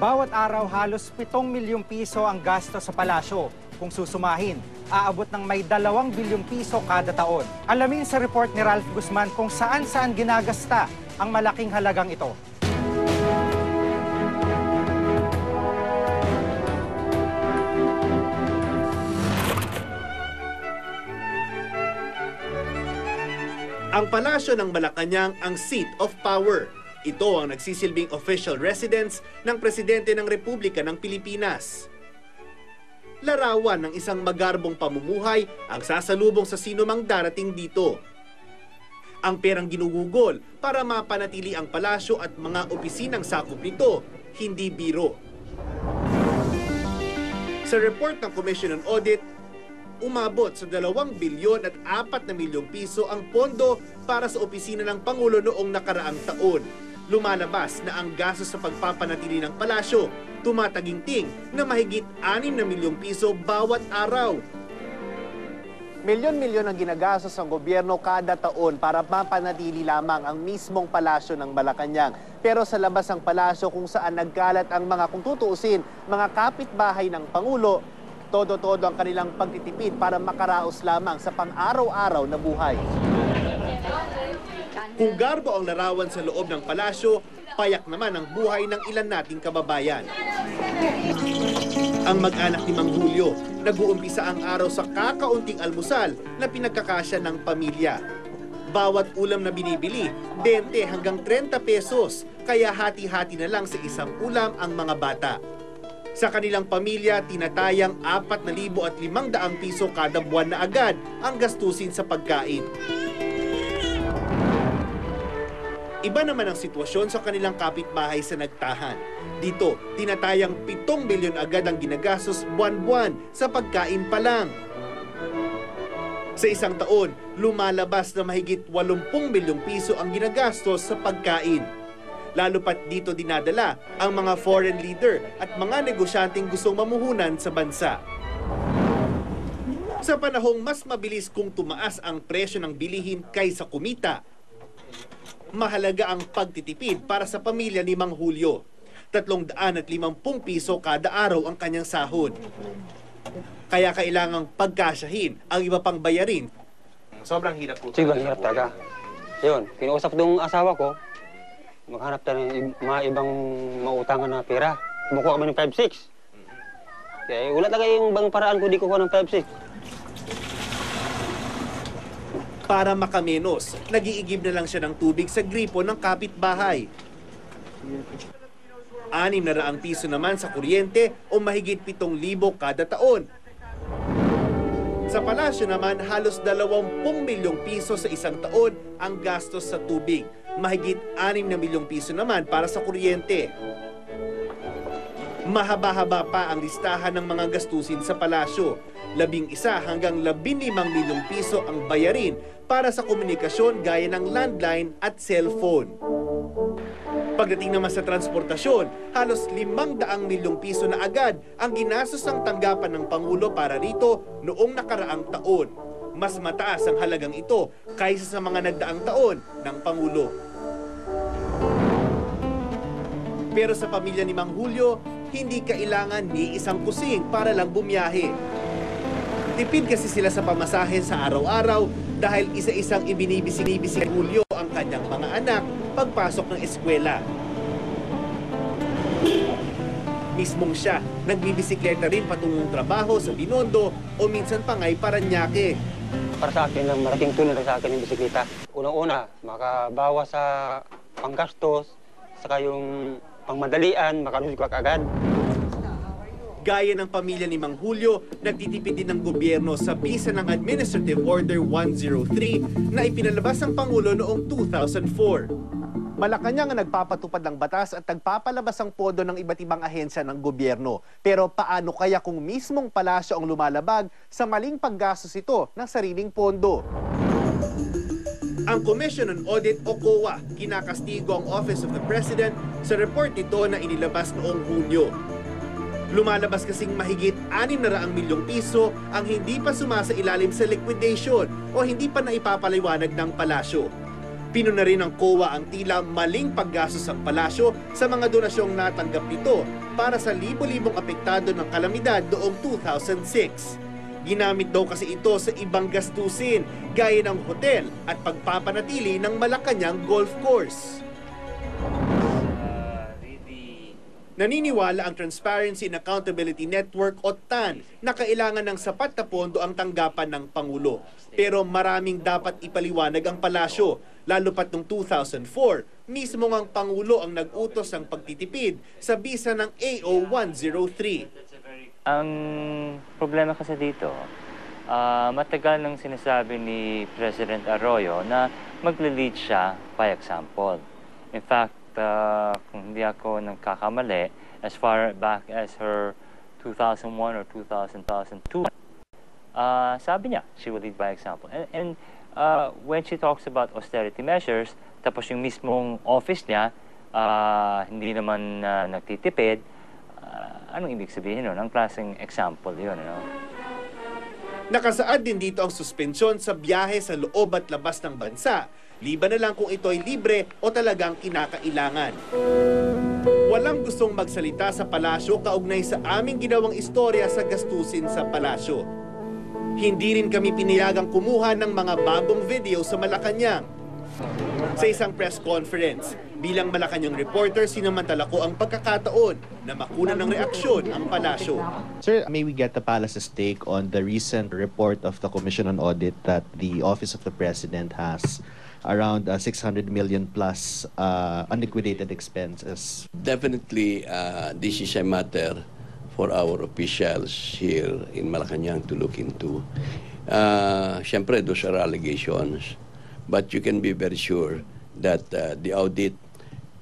Bawat araw halos 7 milyong piso ang gasto sa palasyo. Kung susumahin, aabot ng may 2 bilyong piso kada taon. Alamin sa report ni Ralph Guzman kung saan-saan ginagasta ang malaking halagang ito. Ang palasyo ng Malacanang ang seat of power. Ito ang nagsisilbing official residence ng Presidente ng Republika ng Pilipinas. Larawan ng isang magarbong pamumuhay ang sasalubong sa sino mang darating dito. Ang perang ginugugol para mapanatili ang palasyo at mga opisinang sakop nito, hindi biro. Sa report ng Commission on Audit, umabot sa 2 bilyon at 4 na milyong piso ang pondo para sa opisina ng Pangulo noong nakaraang taon. Lumalabas na ang gasto sa pagpapanatili ng palasyo tumataginting na mahigit 6 na milyong piso bawat araw. Milyon-milyon ang ginagastos ng gobyerno kada taon para mapanatili lamang ang mismong palasyo ng Malacanang. Pero sa labas ng palasyo kung saan nagkalat ang mga kung tutuusin, mga kapitbahay ng Pangulo, todo-todo ang kanilang pagtitipid para makaraos lamang sa pang-araw-araw na buhay. Kung garbo ang larawan sa loob ng palasyo, payak naman ang buhay ng ilan nating kababayan. Ang mag-anak ni Mang Julio, nag-uumpisa ang araw sa kakaunting almusal na pinagkakasya ng pamilya. Bawat ulam na binibili, 20 hanggang 30 pesos, kaya hati-hati na lang sa isang ulam ang mga bata. Sa kanilang pamilya, tinatayang 4,500 piso kada buwan na agad ang gastusin sa pagkain. Iba naman ang sitwasyon sa kanilang kapitbahay sa nagtahan. Dito, tinatayang 7 bilyon agad ang ginagastos buwan-buwan sa pagkain pa lang. Sa isang taon, lumalabas na mahigit 80 bilyong piso ang ginagastos sa pagkain. Lalo pat dito dinadala ang mga foreign leader at mga negosyanteng gustong mamuhunan sa bansa. Sa panahong mas mabilis kung tumaas ang presyo ng bilihin kaysa kumita, mahalaga ang pagtitipid para sa pamilya ni Mang Julio. 350 piso kada araw ang kanyang sahod. Kaya kailangang pagkasyahin ang iba pang bayarin. Sobrang hirap po. Sige, hirap talaga. Yun, kinausap nung asawa ko, maghanap tayo ng mga ibang mautangan na pera. Kumukuha kami ng 5-6. Kaya wala talaga yung bang paraan ko di kukuha ng 5-6. Para makamenos, nagiigib na lang siya ng tubig sa gripo ng kapitbahay. Anim na raang piso naman sa kuryente o mahigit 7,000 kada taon. Sa palasyo naman, halos 20 milyong piso sa isang taon ang gastos sa tubig. Mahigit 6 na milyong piso naman para sa kuryente. Mahaba-haba pa ang listahan ng mga gastusin sa palasyo. Labing isa hanggang labing limang milyong piso ang bayarin para sa komunikasyon gaya ng landline at cellphone. Pagdating naman sa transportasyon, halos limang daang milyong piso na agad ang ginastos ng tanggapan ng Pangulo para rito noong nakaraang taon. Mas mataas ang halagang ito kaysa sa mga nagdaang taon ng Pangulo. Pero sa pamilya ni Mang Julio, hindi kailangan ni isang kusing para lang bumiyahe. Tipid kasi sila sa pamasahe sa araw-araw dahil isa-isang ibinibisig-ibisig ni Julio ang kanyang mga anak pagpasok ng eskwela. Mismong siya, nagbibisikleta rin patungong trabaho sa Binondo o minsan pa nga'y Paranaque. Para sa akin lang, malaking tulong sa akin yung bisikleta. Unang-una, makabawas sa panggastos, saka yung pangmadalian, makalusog ka agad. Gaya ng pamilya ni Mang Julio, nagtitipid din ng gobyerno sa bisa ng Administrative Order 103 na ipinalabas ng Pangulo noong 2004. Malacanang ang nagpapatupad ng batas at nagpapalabas ang podo ng iba't ibang ahensya ng gobyerno. Pero paano kaya kung mismong palasyo ang lumalabag sa maling paggastos ito ng sariling pondo? Ang Commission on Audit o COA kinakastigo ang Office of the President sa report nito na inilabas noong Hunyo. Lumalabas kasing mahigit 600 milyong piso ang hindi pa sumasa ilalim sa liquidation o hindi pa naipapaliwanag ng palasyo. Pino na rin ng COA ang tila maling paggastos ng palasyo sa mga donasyong natanggap nito para sa libo-libong apektado ng kalamidad noong 2006. Ginamit daw kasi ito sa ibang gastusin gaya ng hotel at pagpapanatili ng Malacanang Golf Course. Naniniwala ang Transparency and Accountability Network o TAN na kailangan ng sapat na pondo ang tanggapan ng Pangulo. Pero maraming dapat ipaliwanag ang palasyo, lalo pat noong 2004, mismo ang Pangulo ang nag-utos ng pagtitipid sa bisa ng AO103. Ang problema kasi dito, ah, matagal nang sinasabi ni President Arroyo na magle-lead siya by example. In fact, ah, kung hindi ako nagkakamali, as far back as her 2001 or 2000, 2002, ah, sabi niya, she will lead by example. And, and ah, when she talks about austerity measures, tapos yung mismong office niya, ah, hindi naman ah, nagtitipid, Ah, anong ibig sabihin nun? Ang klaseng example yun, ano? Nakasaad din dito ang suspensyon sa biyahe sa loob at labas ng bansa, liban na lang kung ito ay libre o talagang kinakailangan. Walang gustong magsalita sa palasyo kaugnay sa aming ginawang istorya sa gastusin sa palasyo. Hindi rin kami piniyagang kumuha ng mga bagong video sa Malacanang. Sa isang press conference, bilang Malacanang reporter, sinamantala ko ang pagkakataon na makuna ng reaksyon ang palasyo. Sir, may we get the palace's take on the recent report of the Commission on Audit that the Office of the President has around uh, 600 million plus uh, unliquidated expenses. Definitely, uh, this is a matter for our officials here in Malacanang to look into. Uh, Siyempre, those are allegations. But you can be very sure that uh, the audit,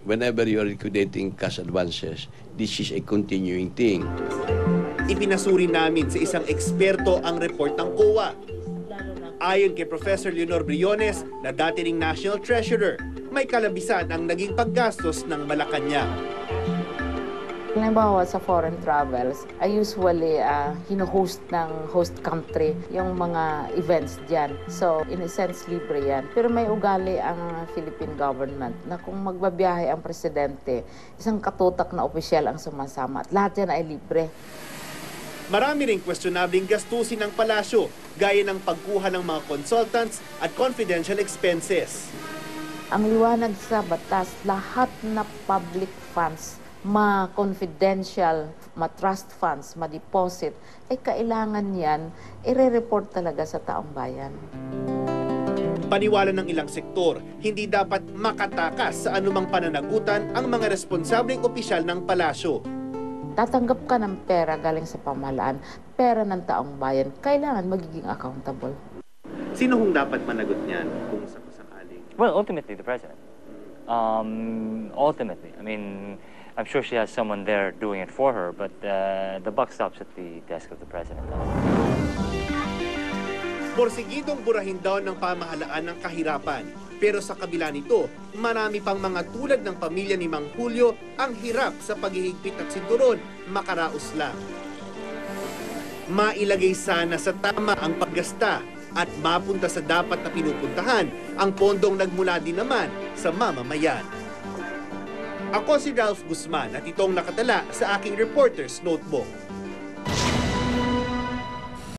whenever you are liquidating cash advances, this is a continuing thing. Ipinasuri namin sa isang eksperto ang report ng COA. Ayon kay Professor Leonor Briones na dati ring National Treasurer, may kalabisan ang naging paggastos ng Malacanang. Halimbawa sa foreign travels, I usually uh, hino-host ng host country yung mga events dyan. So, in a sense, libre yan. Pero may ugali ang Philippine government na kung magbabiyahe ang presidente, isang katutak na opisyal ang sumasama at lahat yan ay libre. Marami ring questionabling gastusin ng palasyo, gaya ng pagkuha ng mga consultants at confidential expenses. Ang liwanag sa batas, lahat na public funds, ma-confidential, ma-trust funds, ma-deposit, ay kailangan yan, ire-report talaga sa taong bayan. Paniwala ng ilang sektor, hindi dapat makatakas sa anumang pananagutan ang mga responsableng opisyal ng palasyo. Tatanggap ka ng pera galing sa pamahalaan, pera ng taong bayan, kailangan magiging accountable. Sino hong dapat managot niyan kung sakasakaling? Well, ultimately, the president. Um, ultimately, I mean, I'm sure she has someone there doing it for her, but uh, the buck stops at the desk of the president. Porsigidong burahin daw ng pamahalaan ng kahirapan. Pero sa kabila nito, marami pang mga tulad ng pamilya ni Mang Julio ang hirap sa paghihigpit at sinturon, makaraos lang. Mailagay sana sa tama ang paggasta at mapunta sa dapat na pinupuntahan ang pondong nagmula din naman sa mamamayan. Ako si Ralph Guzman at itong nakatala sa aking reporter's notebook.